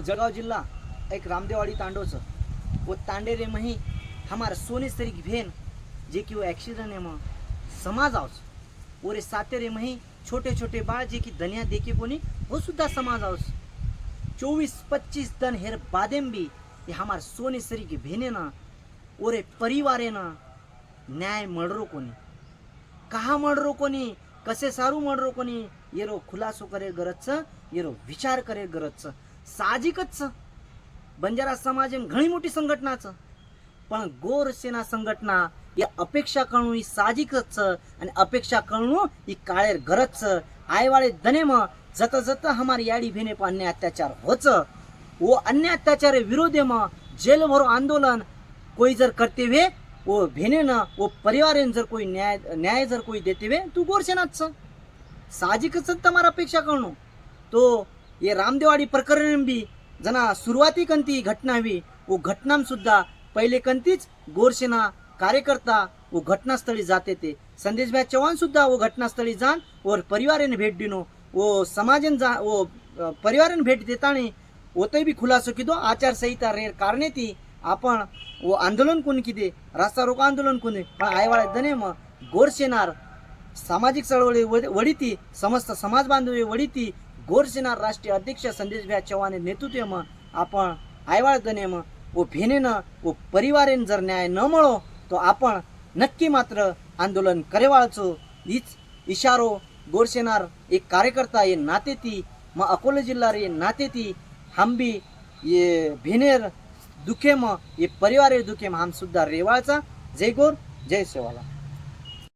जळगाव जिल्हा एक रामदेवाडी तांडोचं वो तांडे रे मही हमारा सोने तरीक भेन जे की वो एक्सीडेंट है मग समाज आउस रे सातेरे मही छोटे छोटे बाळ जे की धनिया देखे कोणी वो सुद्धा समाज आउस चोवीस पच्चीस दन हेर बादेम भी ये हमार सोने सरी की भेने ना रे परिवारे ना न्याय मळरो कोणी. कहा मळरो कोणी कसे सारू मळरो कोणी येरो खुलासो करे गरजचं येरो विचार करे गरजचं. साहजिकच. बंजारा समाज घणी मोठी संघटनाच. पण गोर सेना संघटना या अपेक्षा करणू ही साहजिकच आणि अपेक्षा करणू ही काळेर गरज. आयवाळे दनेम जत जत हमार याडी भेने अन्य अत्याचार होच. वो अन्य अत्याचार विरोधे म जेल भरो आंदोलन कोई जर करते हुए वो भेने न वो परिवार जर कोई न्याय न्याय जर कोई देते हुए तू गोरसेनाच साहजिकच तुम्हारा अपेक्षा करणू तो ये रामदेवाडी प्रकरण बी जना सुरुवाती कंती घटना हवी वो घटनाम सुद्धा पहिले कंतीच गोरसेना कार्यकर्ता व घटनास्थळी जाते ते. संदेशभाई चव्हाण सुद्धा व घटनास्थळी जाण व परिवारेने भेट दिनो. वो समाजन जा वो अ, परिवारेने भेट देतानी ओतही बी खुलासो किदो आचारसंहिता रेर कारणे ती आपण वो आंदोलन कोण किती रास्ता रोको आंदोलन कोणी? पण आयवाळे दने मग गोरसेनार सामाजिक चळवळी वड- वडिती समस्त समाज बांधवी वडिती गोरसेना राष्ट्रीय अध्यक्ष संदेश भाई चव्हाण नेतृत्व आपण आयवाळ दने मग व भेनेनं व परिवारेन जर न्याय न મળો તો आपण नक्की मात्र आंदोलन करेवाळचो हीच इशारो गोरसेनार एक कार्यकर्ता ये नाते ती मग अकोला जिल्हा रे नाते ती हम भी ये भेनेर दुखे मग ये परिवार दुखे मग हम सुद्धा रेवाळचा जय गोर जय सेवाला